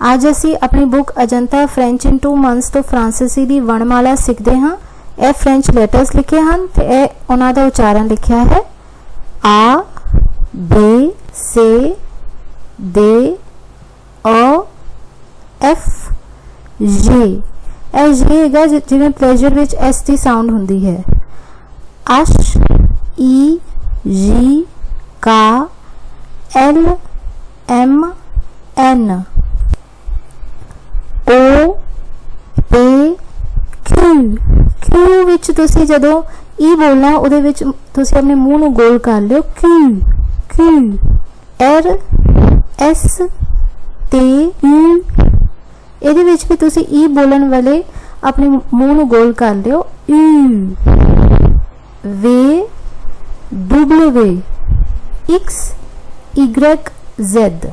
ਅੱਜ ਅਸੀਂ ਆਪਣੀ book Ajanta French in 2 months ਤੋਂ ਫ੍ਰਾਂਸੀਸੀ ਦੀ ਵਰਣਮਾਲਾ ਸਿੱਖਦੇ ਹਾਂ। ਇਹ ਫ੍ਰੈਂਚ ਲੈਟਰਸ ਲਿਖੇ ਹਨ ਤੇ ਇਹ ਉਹਨਾਂ ਦਾ ਉਚਾਰਨ ਲਿਖਿਆ ਹੈ। A, B, C D O F, G. ਇਹ ਜੀ ਹੈਗਾ ਜਿਵੇਂ ਪਲੇਜ਼ਰ ਵਿੱਚ ਐਸ ਦੀ ਸਾਊਂਡ ਹੁੰਦੀ ਹੈ। ਅਸ਼, ਈ, ਜੀ, ਕਾ, ਐਲ, ਐਮ, ਐਨ। ਕਿਊ ਵਿੱਚ ਤੁਸੀਂ ਜਦੋਂ ਈ ਬੋਲਣਾ, ਉਹਦੇ ਵਿੱਚ ਤੁਸੀਂ ਆਪਣੇ ਮੂੰਹ ਨੂੰ ਗੋਲ ਕਰ ਲਿਓ। Q Q R S T U ਇਹਦੇ ਵਿੱਚ ਵੀ ਤੁਸੀਂ ਈ ਬੋਲਣ ਵਾਲੇ ਆਪਣੇ ਮੂੰਹ ਨੂੰ ਗੋਲ ਕਰ ਲਿਓ। U V W X Y Z